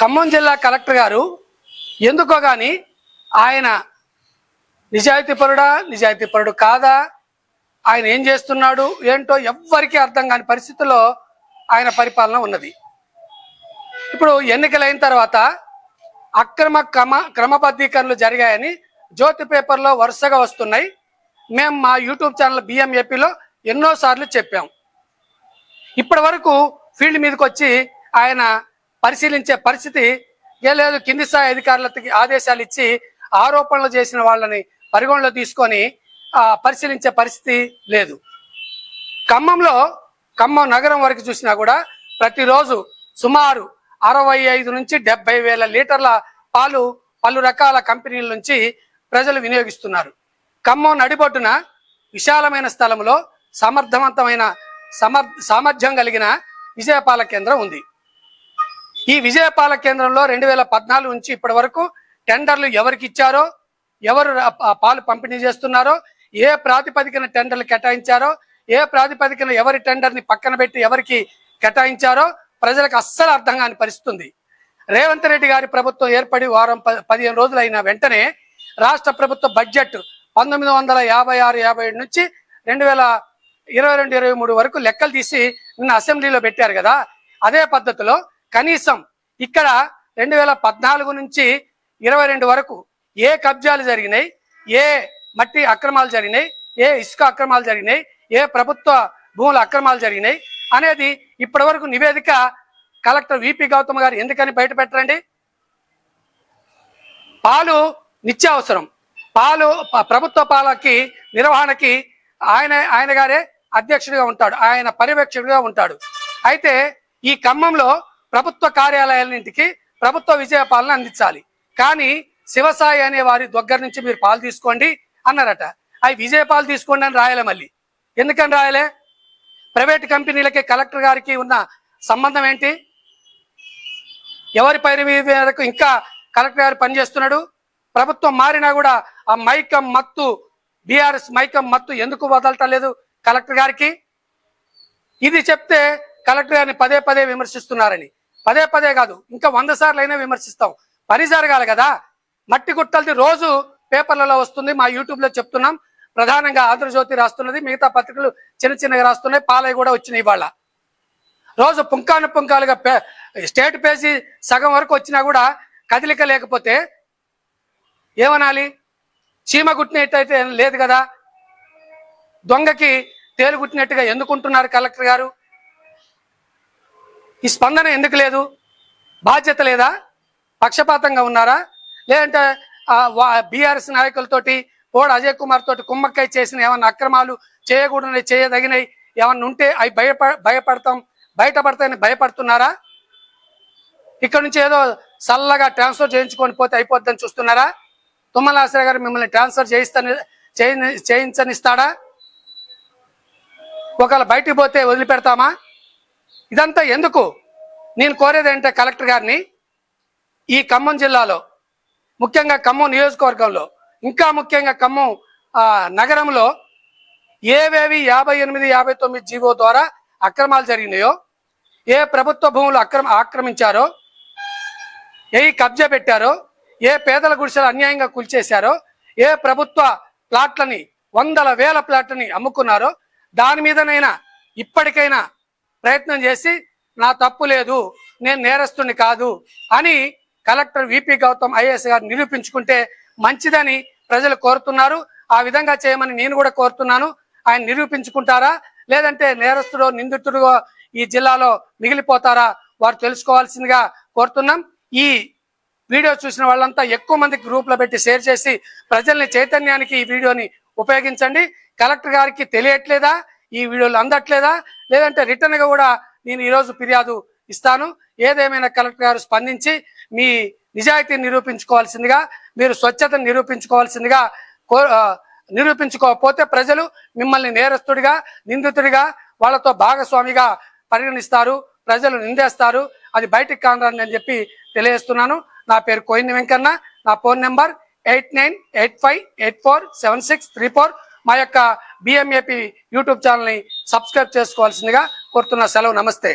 ఖమ్మం జిల్లా కలెక్టర్ గారు ఎందుకో కానీ ఆయన నిజాయితీపరుడా నిజాయితీపరుడు కాదా? ఆయన ఏం చేస్తున్నాడు? ఏంటో ఎవ్వరికీ అర్థం కాని పరిస్థితుల్లో ఆయన పరిపాలన ఉన్నది. ఇప్పుడు ఎన్నికలైన తర్వాత అక్రమ క్రమ క్రమబద్ధీకరణలు జరిగాయని జ్యోతి పేపర్లో వరుసగా వస్తున్నాయి. మేము మా యూట్యూబ్ ఛానల్ బిఎంఏపీలో ఎన్నోసార్లు చెప్పాం. ఇప్పటి వరకు ఫీల్డ్ మీదకి వచ్చి ఆయన పరిశీలించే పరిస్థితి ఏ లేదు. కింది స్థాయి అధికారులకి ఆదేశాలు ఇచ్చి ఆరోపణలు చేసిన వాళ్ళని పరిగణలో తీసుకొని పరిశీలించే పరిస్థితి లేదు. ఖమ్మంలో ఖమ్మం నగరం వరకు చూసినా కూడా ప్రతిరోజు సుమారు అరవై ఐదు నుంచి డెబ్బై వేల లీటర్ల పాలు పలు రకాల కంపెనీల నుంచి ప్రజలు వినియోగిస్తున్నారు. ఖమ్మం నడిబొడ్డున విశాలమైన స్థలంలో సమర్థవంతమైన సమర్ సామర్థ్యం కలిగిన విజయపాల కేంద్రం ఉంది. ఈ విజయపాల కేంద్రంలో రెండు వేల పద్నాలుగు నుంచి ఇప్పటి వరకు టెండర్లు ఎవరికి ఇచ్చారో ఎవరు పాలు పంపిణీ చేస్తున్నారో ఏ ప్రాతిపదికన టెండర్లు కేటాయించారో ఏ ప్రాతిపదికన ఎవరి టెండర్ని పక్కన పెట్టి ఎవరికి కేటాయించారో ప్రజలకు అస్సలు అర్థం కాని పరిస్థితుంది. రేవంత్ రెడ్డి గారి ప్రభుత్వం ఏర్పడి వారం పదిహేను రోజులు అయిన వెంటనే రాష్ట్ర ప్రభుత్వ బడ్జెట్ పంతొమ్మిది వందల యాభై ఆరు యాభై ఏడు నుంచి రెండు వేల ఇరవై రెండు ఇరవై మూడు వరకు లెక్కలు తీసి నిన్న అసెంబ్లీలో పెట్టారు కదా. అదే పద్ధతిలో కనీసం ఇక్కడ రెండు వేల పద్నాలుగు నుంచి ఇరవై రెండు వరకు ఏ కబ్జాలు జరిగినాయి ఏ మట్టి అక్రమాలు జరిగినాయి ఏ ఇసుక అక్రమాలు జరిగినాయి ఏ ప్రభుత్వ భూముల అక్రమాలు జరిగినాయి అనేది ఇప్పటి వరకు నివేదిక కలెక్టర్ విపి గౌతమ్ గారు ఎందుకని బయట పెట్టరండి? పాలు నిత్యావసరం. పాలు ప్రభుత్వ పాలకి నిర్వహణకి ఆయన ఆయన గారే అధ్యక్షుడిగా ఉంటాడు ఆయన పర్యవేక్షకుడిగా ఉంటాడు. అయితే ఈ ఖమ్మంలో ప్రభుత్వ కార్యాలయాలన్నింటికి ప్రభుత్వ విజయ పాలన అందించాలి. కానీ శివసాయి అనే వారి దగ్గర నుంచి మీరు పాలు తీసుకోండి అన్నారట. అవి విజయ పాలు తీసుకోండి అని రాయలే మళ్ళీ. ఎందుకని రాయలే? ప్రైవేట్ కంపెనీలకి కలెక్టర్ గారికి ఉన్న సంబంధం ఏంటి? ఎవరి పైన మేరకు ఇంకా కలెక్టర్ గారు పనిచేస్తున్నాడు? ప్రభుత్వం మారినా కూడా ఆ మైకం మత్తు బీఆర్ఎస్ మైకం మత్తు ఎందుకు వదలటలేదు కలెక్టర్ గారికి? ఇది చెప్తే కలెక్టర్ గారిని పదే పదే విమర్శిస్తున్నారని. పదే పదే కాదు ఇంకా వంద సార్లు అయినా విమర్శిస్తాం. పని జరగాలి కదా? మట్టి గుట్టలది రోజు పేపర్లలో వస్తుంది మా యూట్యూబ్లో చెప్తున్నాం. ప్రధానంగా ఆంధ్రజ్యోతి రాస్తున్నది మిగతా పత్రికలు చిన్న చిన్నగా రాస్తున్నాయి పాలయ్య కూడా వచ్చినాయి ఇవాళ. రోజు పుంకాను పుంకాలుగా పే స్టేట్ పేజీ సగం వరకు వచ్చినా కూడా కదిలిక లేకపోతే ఏమనాలి? చీమ గుట్టినట్టయితే లేదు కదా? దొంగకి తేలు గుట్టినట్టుగా ఎందుకుంటున్నారు కలెక్టర్ గారు? ఈ స్పందన ఎందుకు లేదు? బాధ్యత లేదా? పక్షపాతంగా ఉన్నారా? లేదంటే బీఆర్ఎస్ నాయకులతోటి పోడు అజయ్ కుమార్ తోటి కుమ్మక్కై చేసిన ఏమన్నా అక్రమాలు చేయకూడని చేయదగినవి ఏమన్నా ఉంటే అవి భయప భయపడతాం బయటపడతాయని భయపడుతున్నారా? ఇక్కడ నుంచి ఏదో చల్లగా ట్రాన్స్ఫర్ చేయించుకొని పోతే అయిపోద్దని చూస్తున్నారా? తుమ్మల ఆశ్రయ గారు మిమ్మల్ని ట్రాన్స్ఫర్ చేయిస్తాని చేయించనిస్తాడా? ఒకవేళ బయటికి పోతే వదిలిపెడతామా? ఇదంతా ఎందుకు? నేను కోరేది ఏంటంటే కలెక్టర్ గారిని ఈ ఖమ్మం జిల్లాలో ముఖ్యంగా ఖమ్మం నియోజకవర్గంలో ఇంకా ముఖ్యంగా ఖమ్మం నగరంలో ఏవేవి యాభై ఎనిమిది యాభై తొమ్మిది జీవో ద్వారా అక్రమాలు జరిగినాయో ఏ ప్రభుత్వ భూములు అక్రమ ఆక్రమించారో ఏ కబ్జా పెట్టారో ఏ పేదల గుడిసెలు అన్యాయంగా కూల్చేశారో ఏ ప్రభుత్వ ప్లాట్లని వందల వేల ప్లాట్లని అమ్ముకున్నారో దాని మీదనైనా ఇప్పటికైనా ప్రయత్నం చేసి నా తప్పు లేదు నేను నేరస్తుని కాదు అని కలెక్టర్ విపి గౌతమ్ ఐఏఎస్ గారు నిరూపించుకుంటే మంచిదని ప్రజలు కోరుతున్నారు. ఆ విధంగా చేయమని నేను కూడా కోరుతున్నాను. ఆయన నిరూపించుకుంటారా? లేదంటే నేరస్తుడు నిందితుడుగా ఈ జిల్లాలో మిగిలిపోతారా? వారు తెలుసుకోవాల్సిందిగా కోరుతున్నాం. ఈ వీడియో చూసిన వాళ్ళంతా ఎక్కువ మంది గ్రూప్లో పెట్టి షేర్ చేసి ప్రజల్ని చైతన్యానికి ఈ వీడియోని ఉపయోగించండి. కలెక్టర్ గారికి తెలియట్లేదా? ఈ వీడియోలు అందట్లేదా? లేదంటే రిటర్న్గా కూడా నేను ఈరోజు ఫిర్యాదు ఇస్తాను. ఏదేమైనా కలెక్టర్ గారు స్పందించి మీ నిజాయితీని నిరూపించుకోవాల్సిందిగా మీరు స్వచ్ఛతను నిరూపించుకోవాల్సిందిగా కో నిరూపించుకోకపోతే ప్రజలు మిమ్మల్ని నేరస్తుడిగా నిందితుడిగా వాళ్ళతో భాగస్వామిగా పరిగణిస్తారు ప్రజలు నిందేస్తారు. అది బయటికి కానరాని అని చెప్పి తెలియజేస్తున్నాను. నా పేరు కోయిన్ వెంకన్న. నా phone number eight nine eight five eight four seven six three four. మా యొక్క బిఎంఏపి యూట్యూబ్ ఛానల్ని సబ్స్క్రైబ్ చేసుకోవాల్సిందిగా కోరుతున్న సెలవు. నమస్తే.